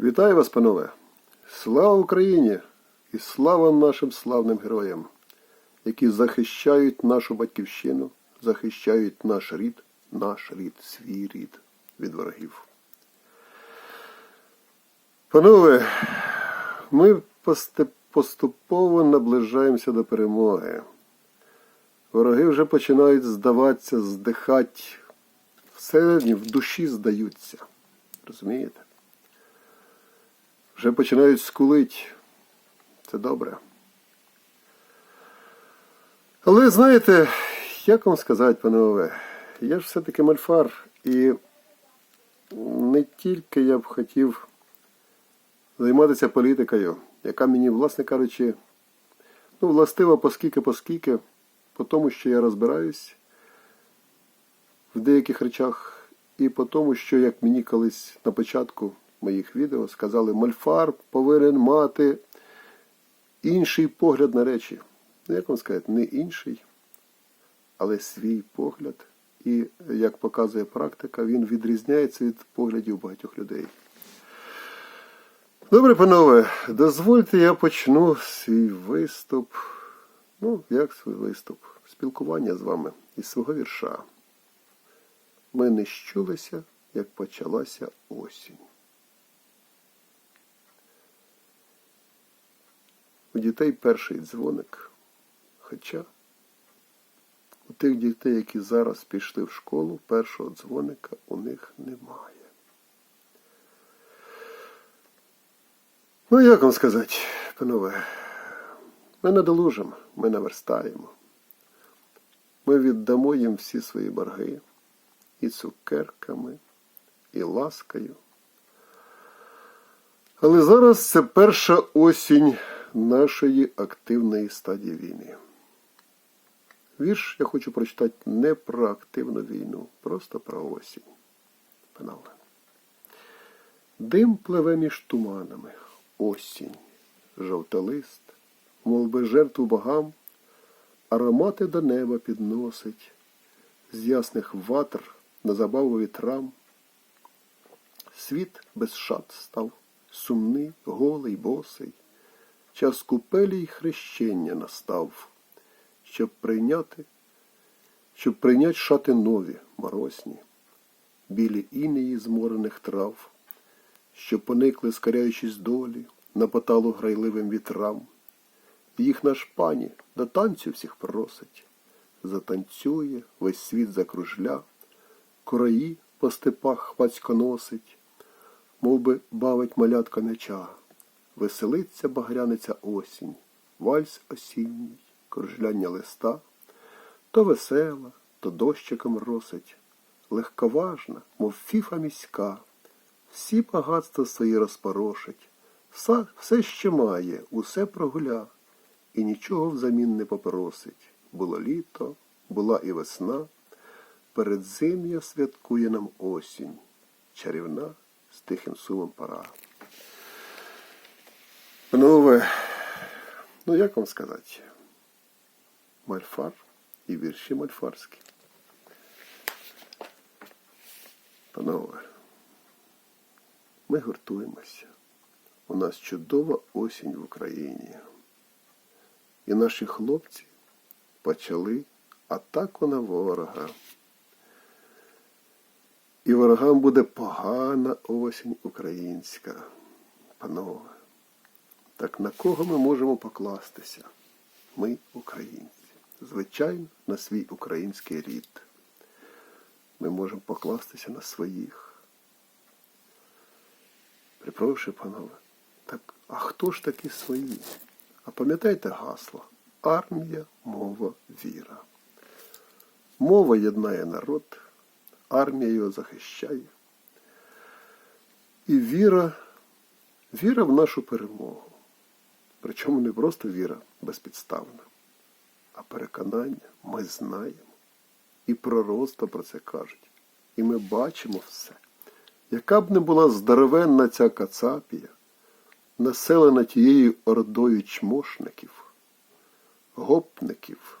Вітаю вас, панове! Слава Україні і слава нашим славним героям, які захищають нашу батьківщину, захищають наш рід, наш рід, свій рід від ворогів. Панове, ми поступово наближаємося до перемоги. Вороги вже починають здаватися, здихати. Всередині в душі здаються. Розумієте? Вже починають скулить. Це добре. Але знаєте, як вам сказати, панове, я ж все-таки мальфар, і не тільки я б хотів займатися політикою, яка мені, власне кажучи, ну, властива поскільки, поскільки, по тому, що я розбираюсь в деяких речах, і по тому, що, як мені колись на початку моїх відео сказали, мальфар повинен мати інший погляд на речі. Ну, як вам сказати, не інший, але свій погляд. І, як показує практика, він відрізняється від поглядів багатьох людей. Добре, панове, дозвольте я почну свій виступ. Ну, як свій виступ? Спілкування з вами із свого вірша. Ми не щулися, як почалася осінь. У дітей перший дзвоник. Хоча у тих дітей, які зараз пішли в школу, першого дзвоника у них немає. Ну, як вам сказати, панове, ми надолужимо, ми наверстаємо. Ми віддамо їм всі свої борги і цукерками, і ласкою. Але зараз це перша осінь нашої активної стадії війни. Вірш я хочу прочитати не про активну війну, просто про осінь. Панове. Дим пливе між туманами, осінь, жовтолист, би жертву богам, аромати до неба підносить, з ясних ватр на забаву вітрам. Світ без шат став, сумний, голий, босий, час купелі й хрещення настав, щоб прийняти, щоб прийняти шати нові, моросні, білі інеї зморених трав, що поникли, скаряючись долі, на поталу грайливим вітрам. Їх наш пані до танцю всіх просить, затанцює, весь світ закружля, кораї по степах хвацько носить, мов би бавить малятка меча, веселиться багряниця осінь, вальс осінній, кружляння листа, то весела, то дощиком росить, легковажна, мов фіфа міська, всі багатства свої розпорошить, все, що має, усе прогуля, і нічого взамін не попросить. Було літо, була і весна, передзим'я святкує нам осінь, чарівна з тихим сумом пора. Панове, ну як вам сказати? Мальфар і вірші мальфарські. Панове, ми гуртуємося. У нас чудова осінь в Україні. І наші хлопці почали атаку на ворога. І ворогам буде погана осінь українська. Панове, так на кого ми можемо покластися? Ми українці. Звичайно, на свій український рід. Ми можемо покластися на своїх. Припрошую, панове, так а хто ж такі свої? А пам'ятайте гасло армія, мова, віра. Мова єднає народ, армія його захищає. І віра, віра в нашу перемогу. Причому не просто віра безпідставна, а переконання ми знаємо. І пророцтва про це кажуть. І ми бачимо все. Яка б не була здоровенна ця кацапія, населена тією ордою чмошників, гопників.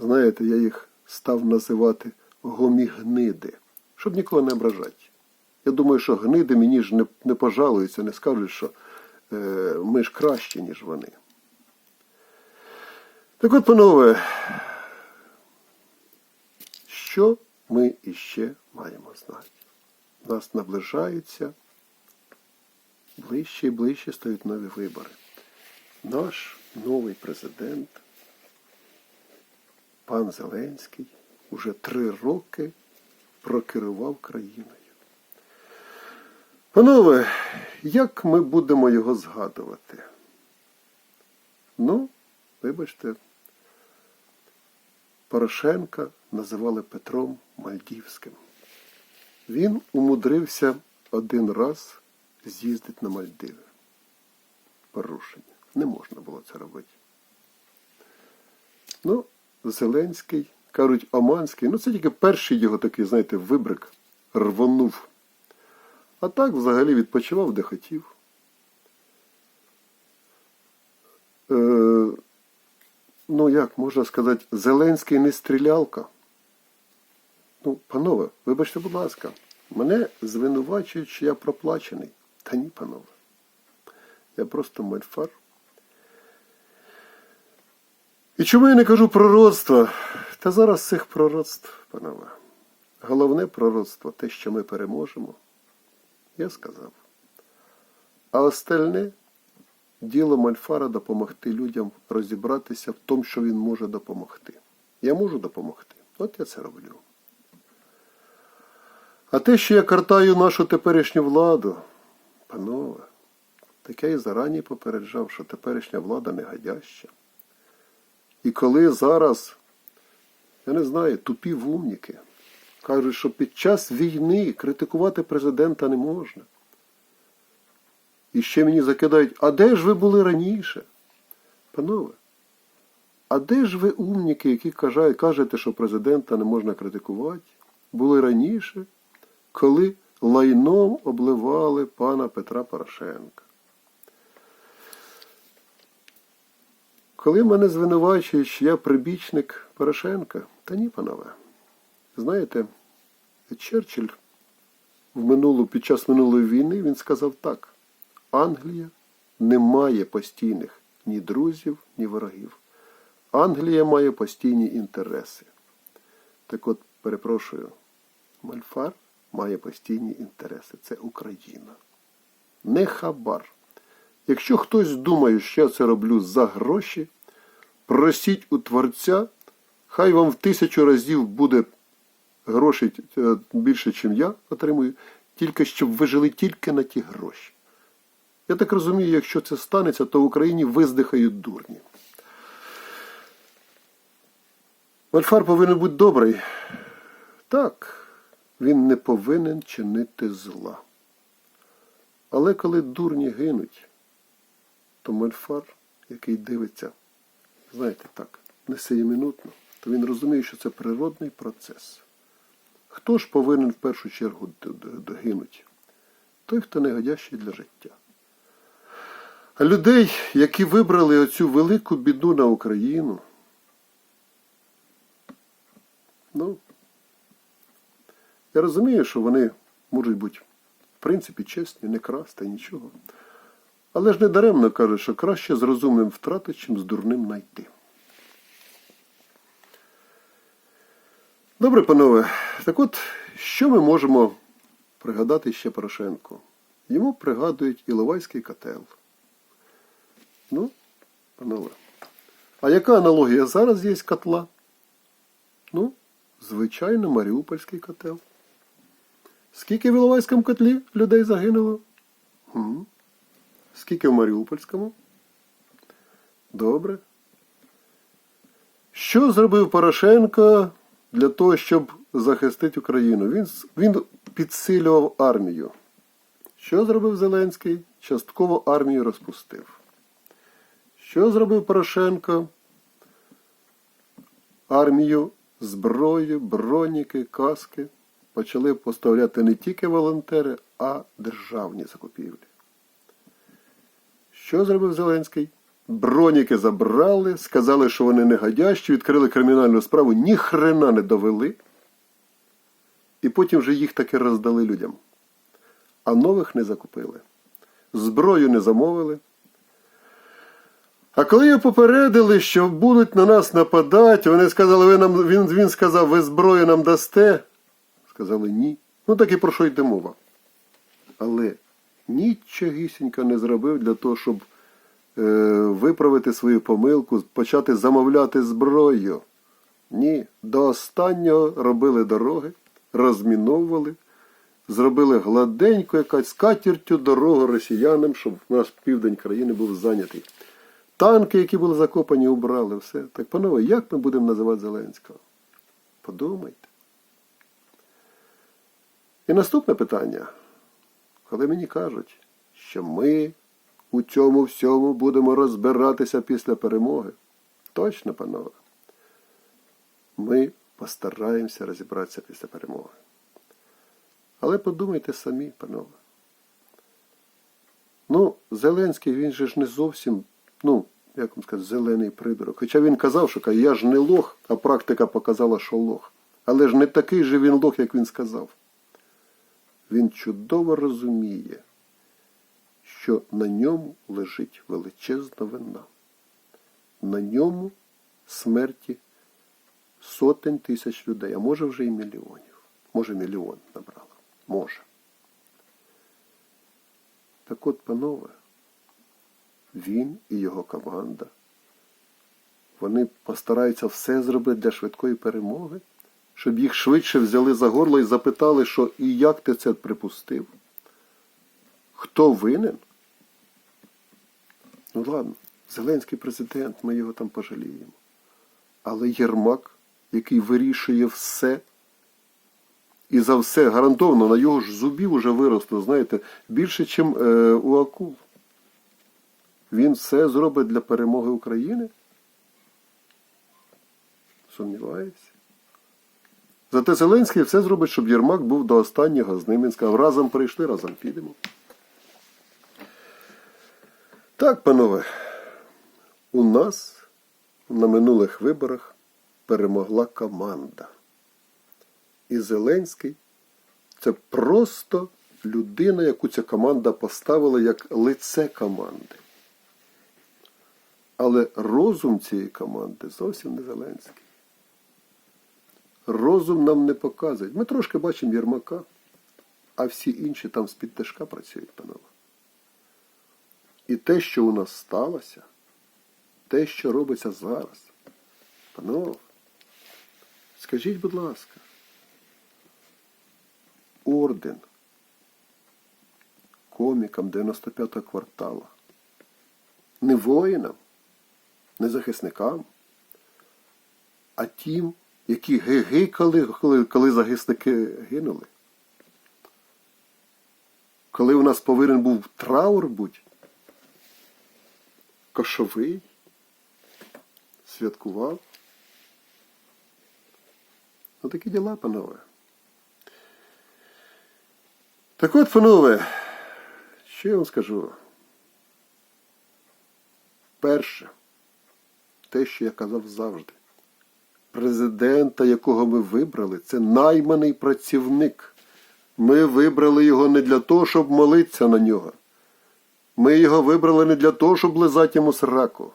Знаєте, я їх став називати гомігниди, щоб нікого не ображати. Я думаю, що гниди мені ж не, не пожалуються, не скажуть, що ми ж кращі, ніж вони. Так от, панове, що ми іще маємо знати? Нас наближаються ближче і ближче стають нові вибори. Наш новий президент, пан Зеленський, уже три роки прокерував країною. Панове, як ми будемо його згадувати? Ну, вибачте, Порошенка називали Петром Мальдівським. Він умудрився один раз з'їздити на Мальдиви. Порушення. Не можна було це робити. Ну, Зеленський, кажуть, Оманський, ну це тільки перший його такий, знаєте, вибрик рвонув. А так взагалі відпочивав, де хотів. Е, ну, як можна сказати, Зеленський не стрілялка. Ну, панове, вибачте, будь ласка, мене звинувачують, що я проплачений. Та ні, панове. Я просто мальфар. І чому я не кажу пророцтва? Та зараз цих пророцтв, панове. Головне пророцтво те, що ми переможемо, я сказав. А остальне діло Мальфара допомогти людям розібратися в тому, що він може допомогти. Я можу допомогти. От я це роблю. А те, що я картаю нашу теперішню владу, панове, так я і зарані попереджав, що теперішня влада негодяща. І коли зараз, я не знаю, тупі вумніки кажуть, що під час війни критикувати президента не можна. І ще мені закидають, а де ж ви були раніше? Панове, а де ж ви умніки, які кажете, що президента не можна критикувати, були раніше, коли лайном обливали пана Петра Порошенка? Коли мене звинувачують, що я прибічник Порошенка, та ні, панове. Знаєте, Черчилль в минулу, під час минулої війни він сказав так: Англія не має постійних ні друзів, ні ворогів. Англія має постійні інтереси. Так от, перепрошую, Мальфар має постійні інтереси. Це Україна. Не хабар. Якщо хтось думає, що я це роблю за гроші, просіть у Творця, хай вам в тисячу разів буде грошей е, більше, ніж я отримую, тільки щоб ви жили тільки на ті гроші. Я так розумію, якщо це станеться, то в Україні виздихають дурні. Мальфар повинен бути добрий. Так, він не повинен чинити зла. Але коли дурні гинуть, то мальфар, який дивиться, знаєте так, не сиюминутно, то він розуміє, що це природний процес. Хто ж повинен в першу чергу гинути? Той, хто негодящий для життя. А людей, які вибрали оцю велику біду на Україну, ну, я розумію, що вони можуть бути, в принципі, чесні, не красти, нічого. Але ж не даремно кажуть, що краще з розумним втрати, чим з дурним знайти. Добре, панове. Так от, що ми можемо пригадати ще Порошенку? Йому пригадують Іловайський котел. Ну, панове. А яка аналогія зараз є з котла? Ну, звичайно, Маріупольський котел. Скільки в Іловайському котлі людей загинуло? Угу. Скільки в Маріупольському? Добре. Що зробив Порошенко для того, щоб захистити Україну? Він, він підсилював армію. Що зробив Зеленський? Частково армію розпустив. Що зробив Порошенко? Армію, зброю, броніки, каски почали поставляти не тільки волонтери, а державні закупівлі. Що зробив Зеленський? Броніки забрали, сказали, що вони негодящі, відкрили кримінальну справу, ні хрена не довели. І потім вже їх таки роздали людям. а нових не закупили. Зброю не замовили. А коли його попередили, що будуть на нас нападати, вони сказали, ви нам, він, він сказав, ви зброю нам дасте. Сказали ні. Ну так і про що йде мова. Але нічогісінько не зробив для того, щоб виправити свою помилку, почати замовляти зброю. Ні, до останнього робили дороги, розміновували, зробили гладенько якась скатертю дорогу росіянам, щоб наш південь країни був зайнятий. Танки, які були закопані, убрали, все. Так, панове, як ми будемо називати Зеленського? Подумайте. І наступне питання. Коли мені кажуть, що ми у цьому всьому будемо розбиратися після перемоги, точно, панове, ми постараємося розібратися після перемоги. Але подумайте самі, панове. Ну, Зеленський, він же ж не зовсім, ну, як вам сказати, зелений придурок. Хоча він казав, що я ж не лох, а практика показала, що лох. Але ж не такий же він лох, як він сказав. Він чудово розуміє, що на ньому лежить величезна вина. На ньому смерті сотень тисяч людей, а може вже і мільйонів. Може мільйон набрала. Може. Так от, панове, він і його команда, вони постараються все зробити для швидкої перемоги, щоб їх швидше взяли за горло і запитали, що і як ти це припустив? Хто винен? Ну ладно, Зеленський президент, ми його там пожаліємо. Але Єрмак, який вирішує все, і за все гарантовано на його ж зубів уже виросло, знаєте, більше, ніж е, у акул. Він все зробить для перемоги України? Сумніваюся. Зате Зеленський все зробить, щоб Єрмак був до останнього з ним. Він сказав, разом прийшли, разом підемо. Так, панове, у нас на минулих виборах перемогла команда. І Зеленський це просто людина, яку ця команда поставила як лице команди. Але розум цієї команди зовсім не Зеленський. Розум нам не показує. Ми трошки бачимо Єрмака, а всі інші там з-під тяжка працюють, панове. І те, що у нас сталося, те, що робиться зараз, панове, скажіть, будь ласка, орден комікам 95-го квартала, не воїнам, не захисникам, а тим, які гигикали, коли, коли захисники гинули. Коли у нас повинен був траур бути, кошовий, святкував. Ну такі діла, панове. Так от, панове, що я вам скажу? Перше, те, що я казав завжди. Президента, якого ми вибрали, це найманий працівник. Ми вибрали його не для того, щоб молитися на нього. Ми його вибрали не для того, щоб лизати йому сраку.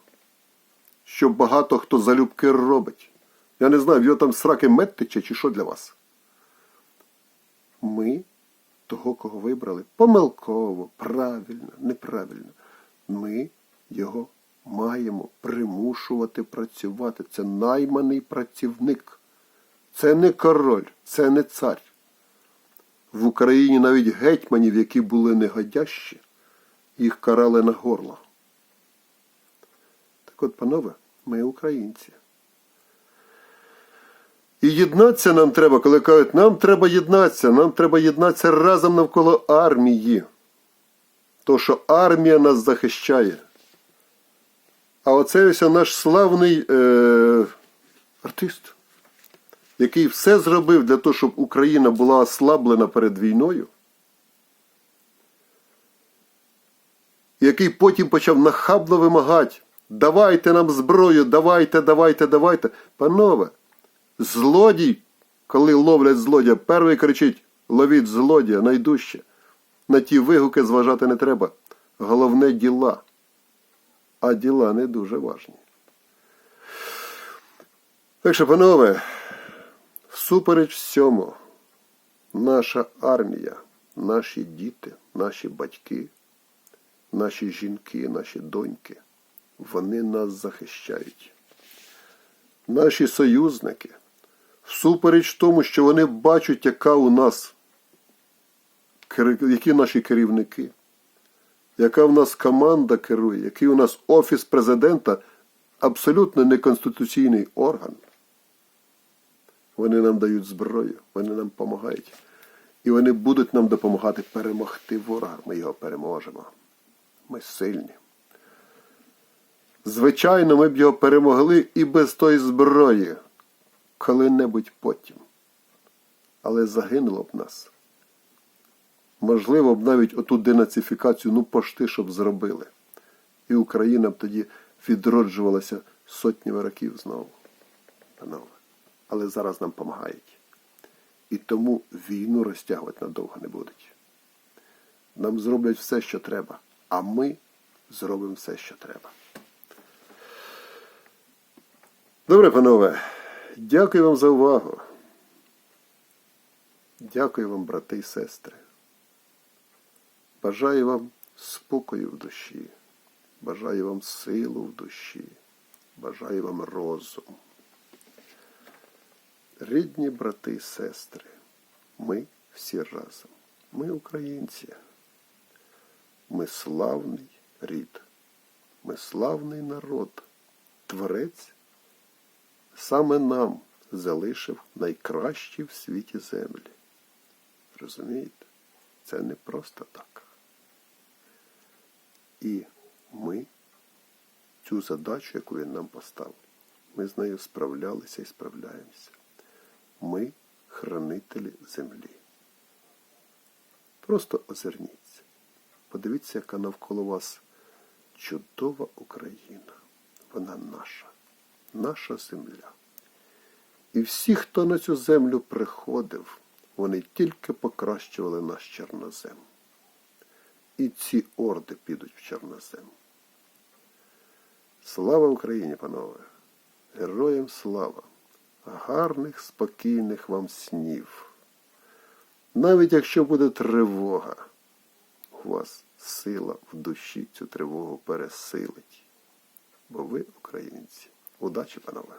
Що багато хто залюбки робить. Я не знаю, в його там сраки мед чи що для вас. Ми того, кого вибрали, помилково, правильно, неправильно. Ми його маємо примушувати працювати. Це найманий працівник. Це не король, це не цар. В Україні навіть гетьманів, які були негодящі, їх карали на горло. Так от, панове, ми українці. І єднатися нам треба, коли кажуть, нам треба єднатися, нам треба єднатися разом навколо армії. То, що армія нас захищає. А оце ось наш славний е, артист, який все зробив для того, щоб Україна була ослаблена перед війною, який потім почав нахабно вимагати, давайте нам зброю, давайте, давайте, давайте. Панове, злодій, коли ловлять злодія, перший кричить, ловіть злодія найдужче. На ті вигуки зважати не треба. Головне діла. А діла не дуже важні. Так що, панове, всупереч всьому, наша армія, наші діти, наші батьки, наші жінки, наші доньки, вони нас захищають. Наші союзники, всупереч тому, що вони бачать, яка у нас, які наші керівники, яка в нас команда керує, який у нас офіс президента, абсолютно неконституційний орган. Вони нам дають зброю, вони нам допомагають. І вони будуть нам допомагати перемогти ворога. Ми його переможемо. Ми сильні. Звичайно, ми б його перемогли і без тої зброї, коли-небудь потім. Але загинуло б нас. Можливо, б навіть оту денацифікацію, ну пошти, щоб зробили. І Україна б тоді відроджувалася сотнями років знову. Але зараз нам допомагають. І тому війну розтягувати надовго не будуть. Нам зроблять все, що треба, а ми зробимо все, що треба. Добре, панове, дякую вам за увагу. Дякую вам, брати і сестри. Бажаю вам спокою в душі. Бажаю вам силу в душі. Бажаю вам розум. Рідні брати і сестри, ми всі разом. Ми українці. Ми славний рід. Ми славний народ. Творець саме нам залишив найкращі в світі землі. Розумієте? Це не просто так. І ми цю задачу, яку він нам поставив, ми з нею справлялися і справляємося. Ми хранителі землі. Просто озирніться. Подивіться, яка навколо вас чудова Україна. Вона наша, наша земля. І всі, хто на цю землю приходив, вони тільки покращували наш чорнозем. І ці орди підуть в чорнозем. Слава Україні, панове! Героям слава! Гарних, спокійних вам снів. Навіть якщо буде тривога, вас сила в душі цю тривогу пересилить. Бо ви, українці, удачі, панове!